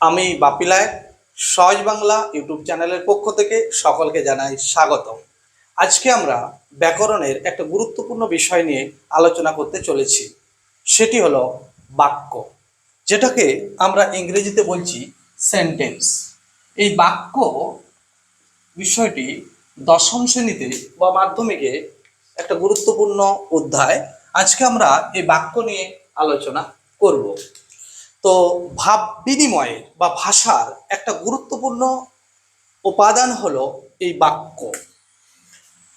আমি বাপিলায় সহজ বাংলা ইউটিউব চ্যানেলের পক্ষ থেকে সকলকে জানাই স্বাগতম। আজকে আমরা ব্যাকরণের একটা গুরুত্বপূর্ণ বিষয় নিয়ে আলোচনা করতে চলেছি। সেটি হলো বাক্য, যেটাকে আমরা ইংরেজিতে বলছি সেন্টেন্স এই বাক্য বিষয়টি দশম শ্রেণীতে বা মাধ্যমিকে একটা গুরুত্বপূর্ণ অধ্যায়। আজকে আমরা এই বাক্য নিয়ে আলোচনা করব। তো ভাব বিনিময়ের বা ভাষার একটা গুরুত্বপূর্ণ উপাদান হলো এই বাক্য।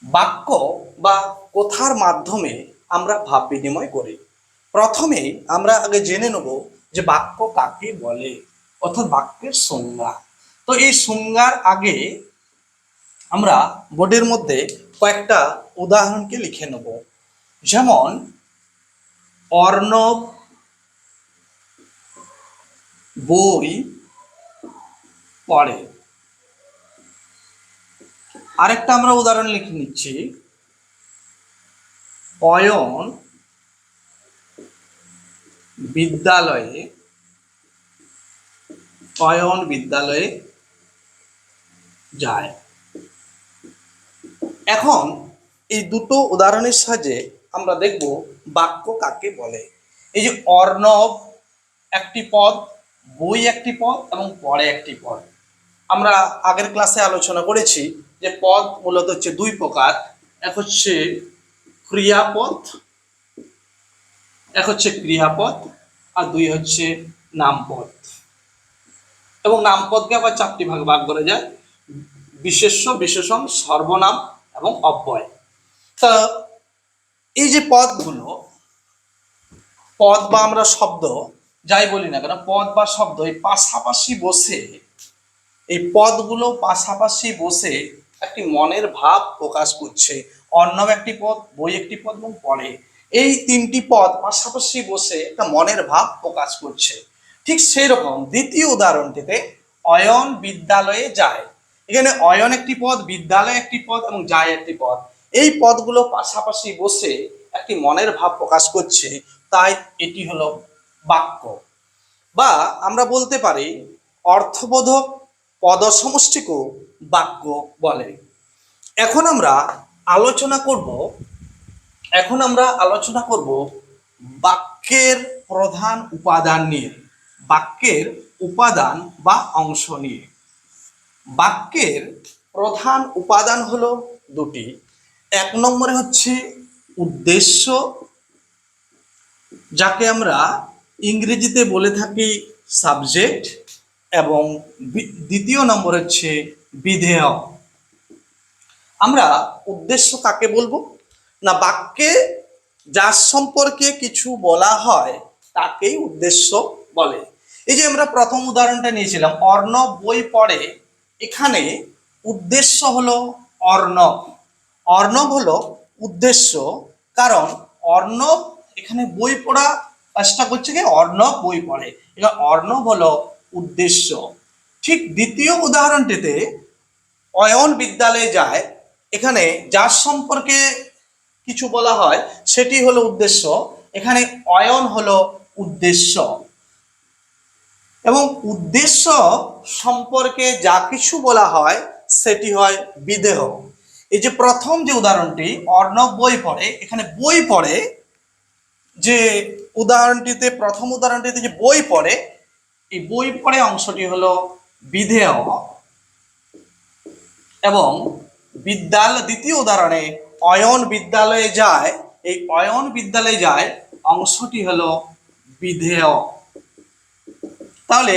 বাক্য বা কথার মাধ্যমে আমরা ভাব বিনিময় করি। প্রথমেই আমরা আগে জেনে নেব যে বাক্য কাকে বলে অর্থাৎ বাক্যের সংজ্ঞা। তো এই সংজ্ঞার আগে আমরা বোর্ডের মধ্যে কয়েকটা উদাহরণকে লিখে নেব। যেমন, অর্ণব বই পড়ে। আরেকটা আমরা উদাহরণ লিখে নিচ্ছি। অয়ন বিদ্যালয়ে অয়ন বিদ্যালয়ে যায়। এখন এই দুটো উদাহরণের সাহায্যে আমরা দেখব বাক্য কাকে বলে। এই যে অর্ণব একটি পদ বই একটি পদ এবং পরে একটি পদ। আমরা আগের ক্লাসে আলোচনা করেছি যে পদ মূলত হচ্ছে দুই প্রকার, এক হচ্ছে ক্রিয়াপদ, এক হচ্ছে ক্রিয়াপদ, আর দুই হচ্ছে নামপদ। এবং নামপদকে আবার চারটি ভাগ ভাগ করে যায়, বিশেষ্য, বিশেষণ, সর্বনাম এবং অব্যয়। তা এই যে পদগুলো, পদ বা আমরা শব্দ যাই বলি না কেন, পদ বা শব্দ, এই পাশাপাশি বসে, এই পদগুলো পাশাপাশি বসে একটি মনের ভাব প্রকাশ করছে। অর্ণব একটি পদ, বই একটি পদ এবং পরে এই তিনটি পদ পাশাপাশি বসে একটা মনের ভাব প্রকাশ করছে। ঠিক সেই রকম দ্বিতীয় উদাহরণটিতে অয়ন বিদ্যালয়ে যায়। এখানে অয়ন একটি পদ, বিদ্যালয় একটি পদ এবং যায় একটি পদ। এই পদগুলো পাশাপাশি বসে একটি মনের ভাব প্রকাশ করছে। তাই এটি হলো বাক্য। বা আমরা বলতে পারি, অর্থবোধক পদসমষ্টিকেও বাক্য বলে। এখন আমরা আলোচনা করব, এখন আমরা আলোচনা করব বাক্যের প্রধান উপাদান নিয়ে, বাক্যের উপাদান বা অংশ নিয়ে। বাক্যের প্রধান উপাদান হলো দুটি। এক নম্বরে হচ্ছে উদ্দেশ্য, যাকে আমরা ইংরেজিতে বলে থাকি সাবজেক্ট এবং দ্বিতীয় নম্বর হচ্ছে বিধেয়। আমরা উদ্দেশ্য কাকে বলব? না, বাক্যে যার সম্পর্কে কিছু বলা হয়, তাকেই উদ্দেশ্য বলে। এই যে আমরা প্রথম উদাহরণটা নিয়েছিলাম, অর্ণব বই পড়ে, এখানে উদ্দেশ্য হলো অর্ণব। অর্ণব হলো উদ্দেশ্য, কারণ অর্ণব এখানে বই পড়া কাজটা করছে কি? অর্ণব বই পড়ে। এবার অর্ণব হলো উদ্দেশ্য। ঠিক দ্বিতীয় উদাহরণটিতে অয়ন বিদ্যালয়ে যায়। এখানে যার সম্পর্কে কিছু বলা হয়, সেটি হলো উদ্দেশ্য। এখানে অয়ন হলো উদ্দেশ্য। এবং উদ্দেশ্য সম্পর্কে যা কিছু বলা হয়, সেটি হয় বিদেহ। এই যে প্রথম যে উদাহরণটি, অর্ণব বই পড়ে, এখানে বই পড়ে যে উদাহরণটিতে, প্রথম উদাহরণটিতে যে বই পড়ে, এই বই পড়ে অংশটি হলো বিধেয় এবং বিদ্যালয়, দ্বিতীয় উদাহরণে অয়ন বিদ্যালয়ে যায়, এই অয়ন বিদ্যালয়ে যায়, অংশটি হলো বিধেয়। তাহলে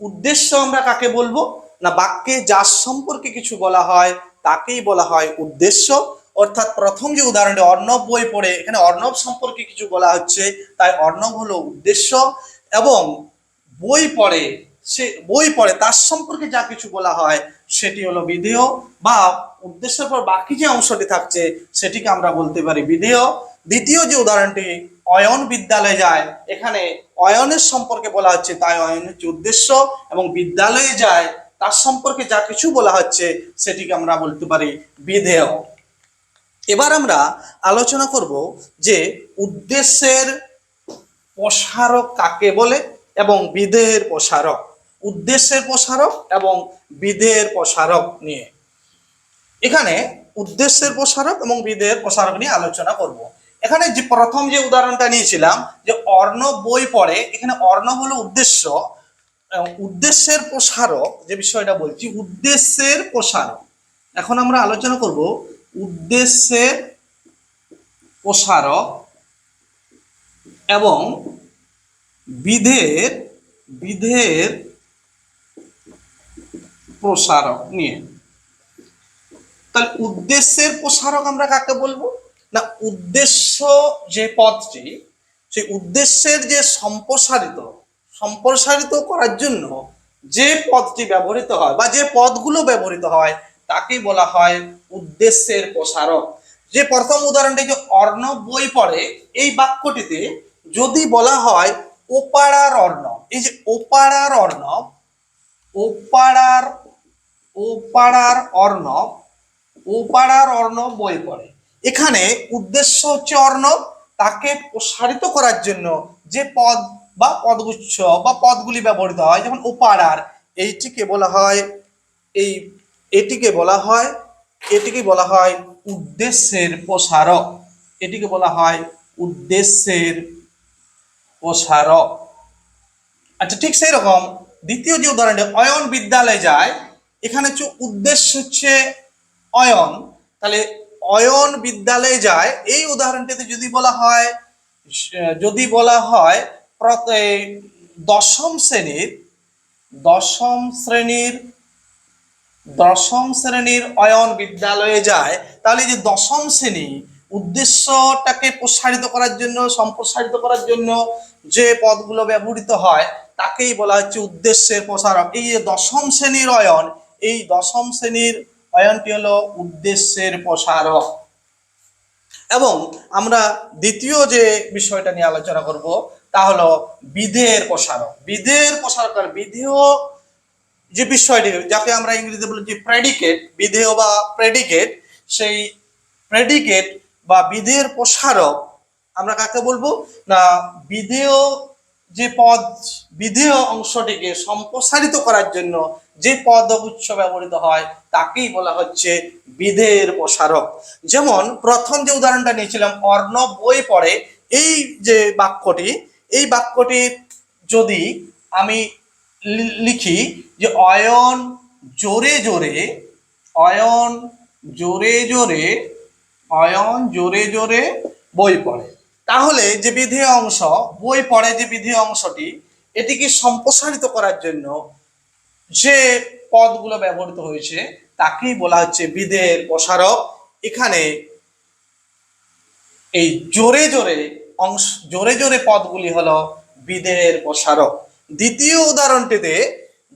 উদ্দেশ্য আমরা কাকে বলব? না, বাক্যে যার সম্পর্কে কিছু বলা হয়, তাকেই বলা হয় উদ্দেশ্য। অর্থাৎ প্রথম যে উদাহরণটি অর্ণব বই পড়ে, এখানে অর্ণব সম্পর্কে কিছু বলা হচ্ছে, তাই অর্ণব হলো উদ্দেশ্য এবং বই পড়ে, সে, বই পড়ে, তার সম্পর্কে যা কিছু বলা হয়, সেটি হলো বিধেয় বা উদ্দেশ্যের পর বাকি যে অংশটি থাকছে, সেটিকে আমরা বলতে পারি বিধেয়। দ্বিতীয় যে উদাহরণটি, অয়ন বিদ্যালয়ে যায়, এখানে অয়নের সম্পর্কে বলা হচ্ছে, তাই অয়ন হচ্ছে উদ্দেশ্য এবং বিদ্যালয়ে যায়, তার সম্পর্কে যা কিছু বলা হচ্ছে, সেটিকে আমরা বলতে পারি বিধেয়। এবার আমরা আলোচনা করব যে উদ্দেশ্যের প্রসারক কাকে বলে এবং বিধেয়ের প্রসারক। উদ্দেশ্যের প্রসারক এবং বিধেয়ের প্রসারক নিয়ে। এখানে উদ্দেশ্যের প্রসারক এবং বিধেয়ের প্রসারক নিয়ে আলোচনা করব। এখানে যে প্রথম যে উদাহরণটা নিয়েছিলাম, যে অর্ণ বই পড়ে, এখানে অর্ণ হলো উদ্দেশ্য। উদ্দেশ্যের প্রসারক, যে বিষয়টা বলছি, উদ্দেশ্যের প্রসারক। এখন আমরা আলোচনা করব উদ্দেশ্যের প্রসারক এবং বিধের বিধের প্রসারক নিয়ে। তাহলে উদ্দেশ্যের প্রসারক আমরা কাকে বলব? না, উদ্দেশ্য যে পদটি, সেই উদ্দেশ্যের যে সম্প্রসারিত সম্প্রসারিত করার জন্য যে পদটি ব্যবহৃত হয় বা যে পদগুলো ব্যবহৃত হয় তাকেই বলা হয় উদ্দেশ্যের প্রসারক। যে প্রথম উদাহরণটি যে অর্ণব বই পড়ে, এই বাক্যটিতে যদি বলা হয় ওপাড়ার অর্ণব, এই যে ওপাড়ার অর্ণব, ওপাড়ার ওপাড়ার অর্ণব ওপাড়ার অর্ণব বই পড়ে। এখানে উদ্দেশ্য হচ্ছে অর্ণব, তাকে প্রসারিত করার জন্য যে পদ বা পদগুচ্ছ বা পদগুলি ব্যবহৃত হয়, যেমন ওপাড়ার, এইটিকে বলা হয় এই এটিকে বলা হয়, এটিকে বলা হয় উদ্দেশ্যের প্রসারক। এটিকে বলা হয় উদ্দেশ্যের প্রসারক। আচ্ছা ঠিক সেই রকম দ্বিতীয় যে উদাহরণটা অয়ন বিদ্যালয়ে যায়, এখানে হচ্ছে উদ্দেশ্য হচ্ছে অয়ন। তাহলে অয়ন বিদ্যালয়ে যায়, এই উদাহরণটিতে যদি বলা হয়, যদি বলা হয় দশম শ্রেণির দশম শ্রেণির দশম শ্রেণির অয়ন বিদ্যালয়ে যায়, তাহলে যে দশম শ্রেণি উদ্দেশ্যটাকে প্রসারিত করার জন্য, সম্প্রসারিত করার জন্য যে পদগুলো ব্যবহৃত হয়, তাকেই বলা হচ্ছে উদ্দেশ্যের প্রসারক এই যে দশম শ্রেণির অয়ন, এই দশম শ্রেণির অয়নটি হলো উদ্দেশ্যের প্রসারক। এবং আমরা দ্বিতীয় যে বিষয়টা নিয়ে আলোচনা করব, তা হলো বিধের প্রসারক। বিধের প্রসারক বিধেয় যে বিষয়টি, যাকে আমরা ইংরেজিতে বলি যে প্রেডিকেট বিধেয় বা প্রেডিকেট সেই প্রেডিকেট বা বিধেয়ের প্রসারক আমরা কাকে বলব? না, বিধেয় যে পদ, বিধেয় অংশটিকে সম্প্রসারিত করার জন্য যে পদ উৎস ব্যবহৃত হয়, তাকেই বলা হচ্ছে বিধেয়ের প্রসারক। যেমন, প্রথম যে উদাহরণটা নিয়েছিলাম, অর্ণব বই পড়ে, এই যে বাক্যটি, এই বাক্যটির যদি আমি লিখি যে অয়ন জোরে জোরে, অয়ন জোরে জোরে, অয়ন জোরে জোরে বই পড়ে। তাহলে যে বিধি অংশ, বই পড়ে যে বিধি অংশটি, এটিকে সম্প্রসারিত করার জন্য যে পদগুলো ব্যবহৃত হয়েছে, তাকেই বলা হচ্ছে বিধের প্রসারক। এখানে এই জোরে জোরে অংশ, জোরে জোরে পদগুলি হলো বিধের প্রসারক। দ্বিতীয় উদাহরণটিতে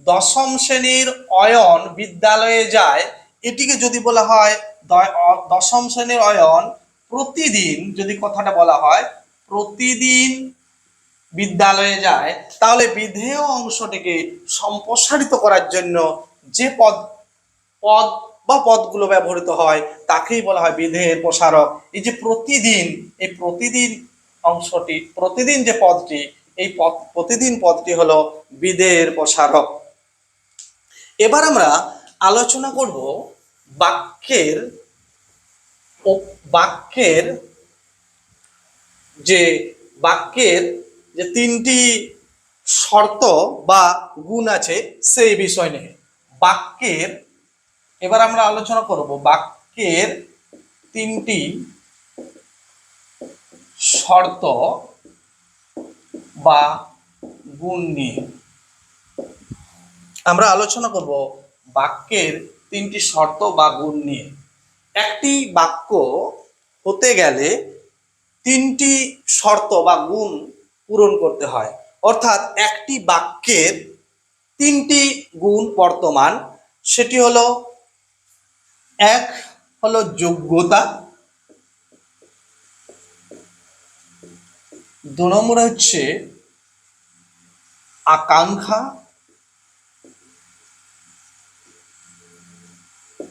দশম শ্রেণির অয়ন বিদ্যালয়ে যায়। এটিকে যদি বলা হয় দশম শ্রেণির অয়ন প্রতিদিন যদি কথাটা বলা হয়, প্রতিদিন বিদ্যালয়ে যায়, তাহলে বিধেয় অংশটিকে সম্প্রসারিত করার জন্য যে পদ পদ বা পদগুলো ব্যবহৃত হয়, তাকেই বলা হয় বিধেয়ের প্রসারক। এই যে প্রতিদিন, এই প্রতিদিন অংশটি, প্রতিদিন যে পদটি এই পথ, প্রতিদিন পদটি হলো বিধেয়ের প্রসারক এবার আমরা আলোচনা করব বাক্যের বাক্যের যে বাক্যের যে তিনটি শর্ত বা গুণ আছে সেই বিষয় নিয়ে। বাক্যের, এবার আমরা আলোচনা করব বাক্যের তিনটি শর্ত বা গুণ নিয়ে। আমরা আলোচনা করব বাক্যের তিনটি শর্ত বা গুণ নিয়ে। একটি বাক্য হতে গেলে তিনটি শর্ত বা গুণ পূরণ করতে হয়। অর্থাৎ একটি বাক্যের তিনটি গুণ বর্তমান, সেটি হলো এক হলো যোগ্যতা দু নম্বরে হচ্ছে আকাঙ্ক্ষা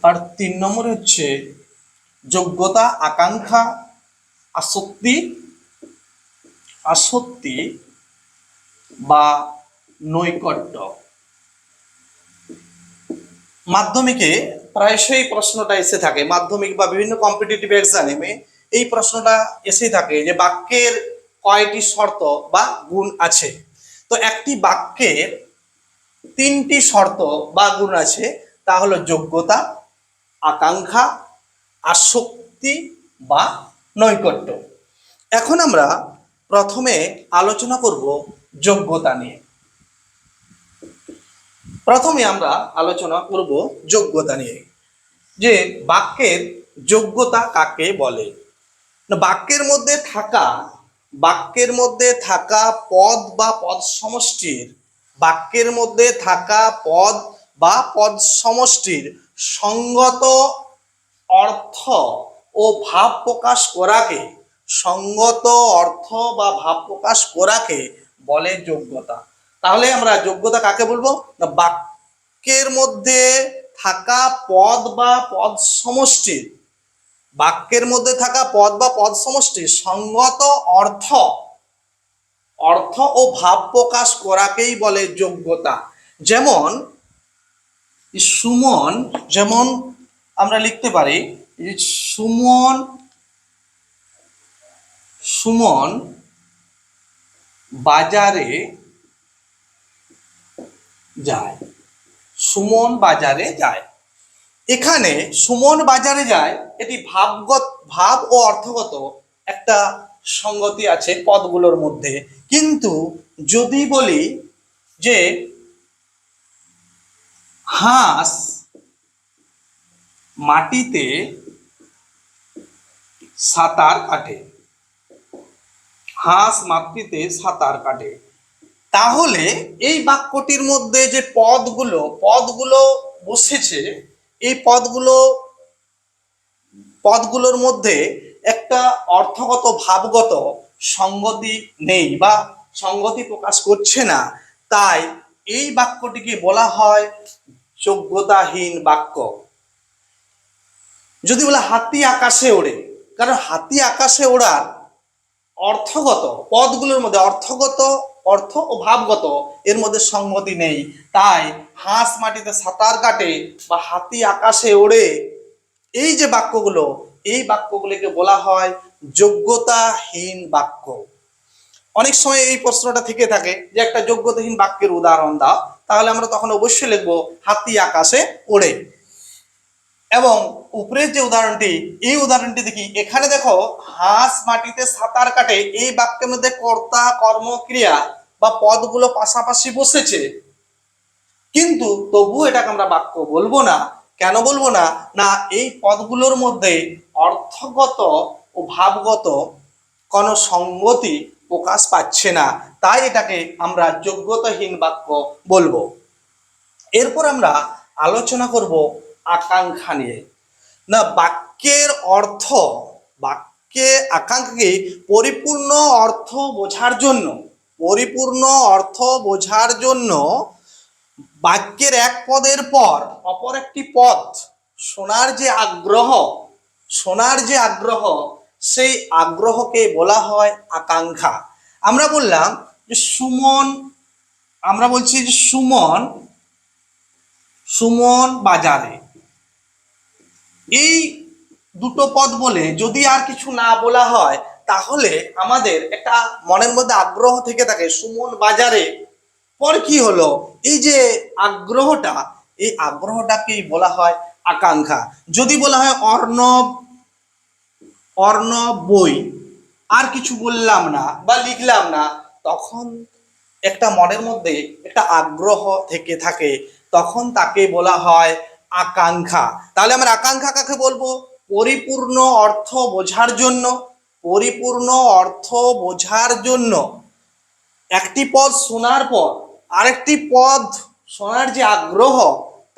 আর তিন নম্বরে হচ্ছে যোগ্যতা, আকাঙ্ক্ষা, আসক্তি আসক্তি বা নৈকট্য। মাধ্যমিকে প্রায়শই প্রশ্নটা এসে থাকে। মাধ্যমিক বা বিভিন্ন কম্পিটিটিভ এক্সামে এই প্রশ্নটা এসেই থাকে যে বাক্যের কয়টি শর্ত বা গুণ আছে? তো একটি বাক্যের তিনটি শর্ত বা গুণ আছে, তা হলো যোগ্যতা, আকাঙ্ক্ষা, আসক্তি বা নৈকট্য। এখন আমরা প্রথমে আলোচনা করব যোগ্যতা নিয়ে। প্রথমে আমরা আলোচনা করব যোগ্যতা নিয়ে। যে বাক্যের যোগ্যতা কাকে বলে? বাক্যের মধ্যে থাকা বাক্যের মধ্যে থাকা পদ বা পদ সমষ্টির বাক্যের মধ্যে থাকা পদ বা পদ সমষ্টির সঙ্গত অর্থ ও ভাব প্রকাশ করাকে, সঙ্গত অর্থ বা ভাব প্রকাশ করাকে বলে যোগ্যতা। তাহলে আমরা যোগ্যতা কাকে বলব? না, বাক্যের মধ্যে থাকা পদ বা পদ সমষ্টির বাক্যের মধ্যে থাকা পদ বা পদ সমষ্টির সঙ্গত অর্থ অর্থ ও ভাব প্রকাশ করাকেই বলে যোগ্যতা। যেমন সুমন, যেমন আমরা লিখতে পারি সুমন সুমন বাজারে যায়। সুমন বাজারে যায়। এখানে সুমন বাজারে যায়, এটি ভাবগত, ভাব ও অর্থগত একটা সঙ্গতি আছে পদগুলোর মধ্যে। কিন্তু যদি বলি যে হাঁস মাটিতে সাঁতার কাটে, হাঁস মাটিতে সাঁতার কাটে, তাহলে এই বাক্যটির মধ্যে যে পদগুলো পদগুলো বসেছে এই পদগুলো, পদগুলোর মধ্যে একটা অর্থগত, ভাবগত সঙ্গতি নেই বা সঙ্গতি প্রকাশ করছে না। তাই এই বাক্যটিকে বলা হয় যোগ্যতাহীন বাক্য। যদি বলে হাতি আকাশে ওড়ে, কারণ হাতি আকাশে ওড়ার অর্থগত, পদগুলোর মধ্যে অর্থগত অর্থ ও ভাবগত এর মধ্যে সঙ্গতি নেই। তাই হাঁস মাটিতে সাঁতার কাটে বা হাতি আকাশে ওড়ে, এই যে বাক্যগুলো, এই বাক্যগুলিকে বলা হয় যোগ্যতাহীন বাক্য। অনেক সময় এই প্রশ্নটা থেকে থাকে যে একটা যোগ্যতাহীন বাক্যের উদাহরণ দাও, তাহলে আমরা তখন অবশ্যই লিখব হাতি আকাশে ওড়ে। এবং উপরের যে উদাহরণটি, এই উদাহরণটি দেখি, এখানে দেখো হাঁস মাটিতে সাঁতার কাটে, এই বাক্যের মধ্যে কর্তা, কর্মক্রিয়া বা পদগুলো পাশাপাশি বসেছে। কিন্তু তবু এটাকে আমরা বাক্য বলব না। কেন বলব না? না, এই পদগুলোর মধ্যে অর্থগত ও ভাবগত কোনো সঙ্গতি প্রকাশ পাচ্ছে না। তাই এটাকে আমরা যোগ্যতাহীন বাক্য বলব। এরপর আমরা আলোচনা করব আকাঙ্ক্ষা নিয়ে। না, বাক্যের অর্থ বাক্যে আকাঙ্ক্ষাকে পরিপূর্ণ অর্থ বোঝার জন্য পরিপূর্ণ অর্থ বোঝার জন্য বাক্যের এক পদের পর অপর একটি পদ শোনার যে আগ্রহ শোনার যে আগ্রহ, সেই আগ্রহকে বলা হয় আকাঙ্ক্ষা। আমরা বললাম যে সুমন, আমরা বলছি যে সুমন সুমন বাজারে। এই দুটো পদ বলে যদি আর কিছু না বলা হয় তাহলে আমাদের একটা মনের মধ্যে আগ্রহ থেকে থাকে, সুমন বাজারে, পর কি হলো? এই যে আগ্রহটা, এই আগ্রহটাকেই বলা হয় আকাঙ্ক্ষা। যদি বলা হয় অর্ণব অর্ণব বই, আর কিছু বললাম না বা লিখলাম না, তখন একটা মনের মধ্যে একটা আগ্রহ থেকে থাকে, তখন তাকে বলা হয় আকাঙ্ক্ষা। তাহলে আমরা আকাঙ্ক্ষা কাকে বলব? পরিপূর্ণ অর্থ বোঝার জন্য পরিপূর্ণ অর্থ বোঝার জন্য একটি পদ শোনার পর আরেকটি পদ শোনার যে আগ্রহ,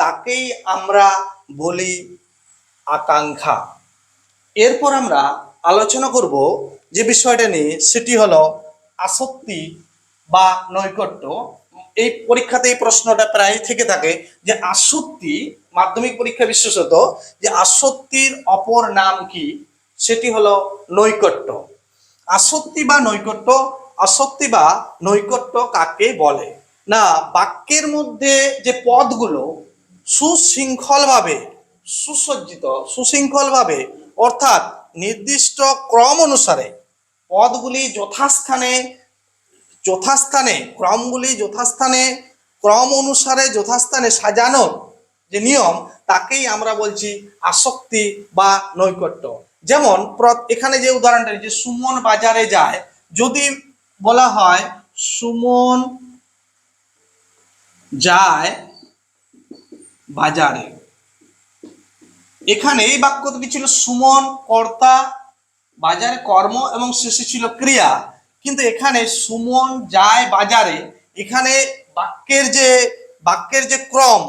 তাকেই আমরা বলি আকাঙ্ক্ষা। এরপর আমরা আলোচনা করব যে বিষয়টা নিয়ে, সেটি হলো আসক্তি বা নৈকট্য। এই পরীক্ষাতে এই প্রশ্নটা প্রায় থেকে থাকে যে আসক্তি, মাধ্যমিক পরীক্ষা বিশেষত, যে আসক্তির অপর নাম কি? সেটি হলো নৈকট্য। আসক্তি বা নৈকট্য, আসক্তি বা নৈকট্য কাকে বলে? না, বাক্যের মধ্যে যে পদগুলো সুশৃঙ্খলভাবে, সুসজ্জিত, সুশৃঙ্খলভাবে, অর্থাৎ নির্দিষ্ট ক্রম অনুসারে পদগুলি যথাস্থানে যথাস্থানে, ক্রমগুলি যথাস্থানে, ক্রম অনুসারে যথাস্থানে সাজানোর যে নিয়ম, তাকেই আমরা বলছি আসক্তি বা নৈকট্য। যেমন এখানে যে উদাহরণটা যে সুমন বাজারে যায়, যদি বলা হয় সুমন যায় বাজারে। এখানে এই বাক্য দুটি ছিল সুমন, কর্তা, বাজারে কর্ম এবং শেষে ছিল ক্রিয়া। কিন্তু এখানে সুমন যায় বাজারে, এখানে বাক্যের যে বাক্যের যে ক্রম,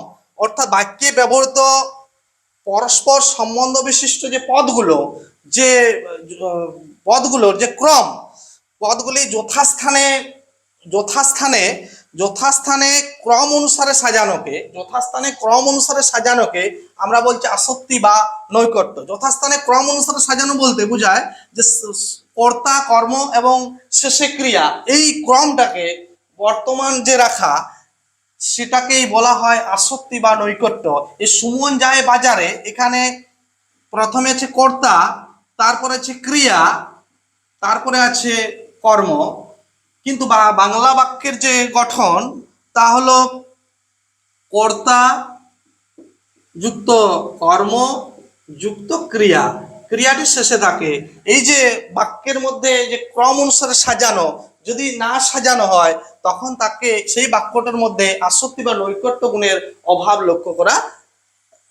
অর্থাৎ বাক্যে ব্যবহৃত পরস্পর সম্বন্ধ বিশিষ্ট যে পদগুলো, যে পদগুলোর যে ক্রম, পদগুলি যথাস্থানে যথাস্থানে যথাস্থানে ক্রম অনুসারে সাজানোকে, যথাস্থানে ক্রম অনুসারে সাজানোকে আমরা বলছি আসক্তি বা নৈকট্য। যথাস্থানে ক্রম অনুসারে সাজানো বলতে বোঝায় যে কর্তা, কর্ম এবং শেষে ক্রিয়া, এই ক্রমটাকে বর্তমান যে রাখা সেটাকেই বলা হয় আসক্তি বা নৈকট্য। এই সুমন যায় বাজারে, এখানে প্রথমে আছে কর্তা, তারপরে আছে ক্রিয়া, তারপরে আছে কর্ম। কিন্তু বাংলা বাক্যের যে গঠন, তা হলো কর্তা যুক্ত কর্ম, যুক্ত ক্রিয়া। ক্রিয়াটি শেষে থাকে। এই যে বাক্যের মধ্যে যে ক্রম অনুসারে সাজানো যদি না সাজানো হয়, তখন তাকে সেই বাক্যটার মধ্যে আসক্তি বা নৈকট্য গুণের অভাব লক্ষ্য করা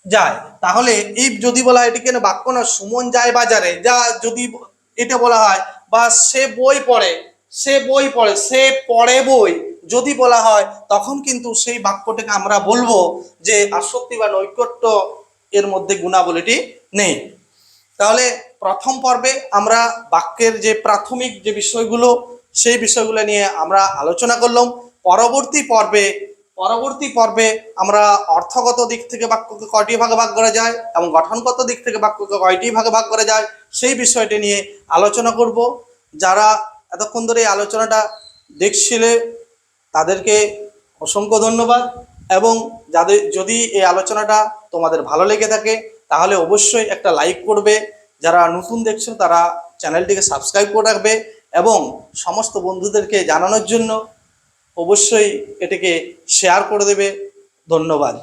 যায়। তাহলে এই যদি বলা হয় এটি কেন বাক্য না, সুমন যায় বাজারে, যা যদি এটা বলা হয়, বা সে বই পড়ে, সে বই পড়ে, সে পড়ে বই যদি বলা হয়, তখন কিন্তু সেই বাক্যটাকে আমরা বলব যে আসক্তি বা নৈকট্য এর মধ্যে গুণাবলীটি নেই। তাহলে প্রথম পর্বে আমরা বাক্যের যে প্রাথমিক যে বিষয়গুলো সেই বিষয়গুলো নিয়ে আমরা আলোচনা করলাম। পরবর্তী পর্বে পরবর্তী পর্বে আমরা অর্থগত দিক থেকে বাক্যকে কয়টি ভাগে ভাগ করা যায় এবং গঠনগত দিক থেকে বাক্যকে কয়টি ভাগে ভাগ করা যায়, সেই বিষয়টি নিয়ে আলোচনা করব। যারা এতক্ষণ ধরে এই আলোচনাটা দেখছিলে, তাদেরকে অসংখ্য ধন্যবাদ এবং যাদের, যদি এই আলোচনাটা তোমাদের ভালো লেগে থাকে, তাহলে অবশ্যই একটা লাইক করবে। যারা নতুন দেখছ, তারা চ্যানেলটিকে সাবস্ক্রাইব করে রাখবে। এবং সমস্ত বন্ধুদেরকে জানানোর জন্য অবশ্যই এটিকে শেয়ার করে দেবে। ধন্যবাদ।